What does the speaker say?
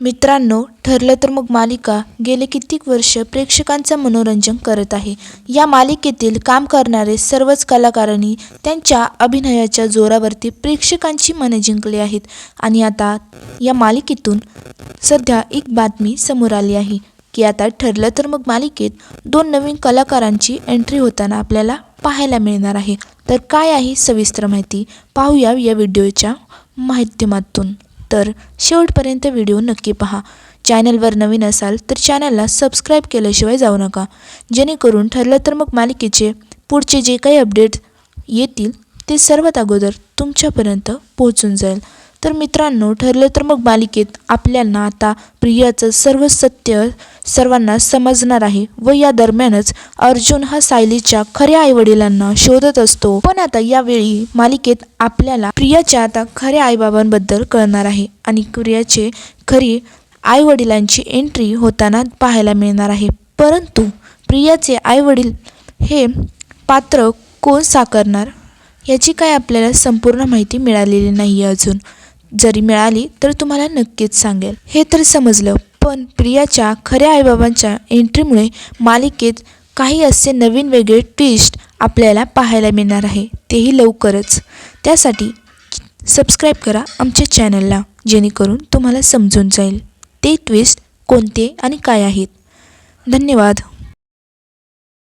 मित्रांनो ठरलं तर मग मालिका गेले कित्येक वर्ष प्रेक्षकांचं मनोरंजन करत आहे. या मालिकेतील काम करणारे सर्वच कलाकारांनी त्यांच्या अभिनयाच्या जोरावरती प्रेक्षकांची मने जिंकली आहेत. आणि आता या मालिकेतून सध्या एक बातमी समोर आली आहे की आता ठरलं तर मग मालिकेत दोन नवीन कलाकारांची एंट्री होताना आपल्याला पाहायला मिळणार आहे. तर काय आहे सविस्तर माहिती पाहूया या व्हिडिओच्या माध्यमातून. तर शेवटपर्यंत व्हिडिओ नक्की पहा. चॅनलवर नवीन असाल तर चॅनलला सबस्क्राईब केल्याशिवाय जाऊ नका. जेणेकरून ठरलं तर मग मालिकेचे पुढचे जे काही अपडेट येतील ते सर्वात अगोदर तुमच्यापर्यंत पोहोचून जाईल. तर मित्रांनो ठरलं तर मग मालिकेत आपल्याला आता प्रियाचं सर्व सत्य सर्वांना समजणार आहे व या दरम्यानच अर्जुन हा सायलीच्या खऱ्या आईवडिलांना शोधत असतो. पण आता यावेळी मालिकेत आपल्याला प्रियाच्या आता खऱ्या आईबाबांबद्दल कळणार आहे आणि प्रियाचे खरी आईवडिलांची एंट्री होताना पाहायला मिळणार आहे. परंतु प्रियाचे आईवडील हे पात्र कोण साकारणार? याची काय आपल्याला संपूर्ण माहिती मिळालेली नाही आहे अजून. जरी मिळाली तर तुम्हाला नक्कीच सांगेल. हे तर समजलं पण प्रियाच्या खऱ्या आईबाबांच्या एंट्रीमुळे मालिकेत काही असे नवीन वेगळे ट्विस्ट आपल्याला पाहायला मिळणार आहे. तेही लवकरच. त्यासाठी सबस्क्राईब करा आमच्या चॅनलला जेणेकरून तुम्हाला समजून जाईल. ते ट्विस्ट कोणते आणि काय आहेत? धन्यवाद.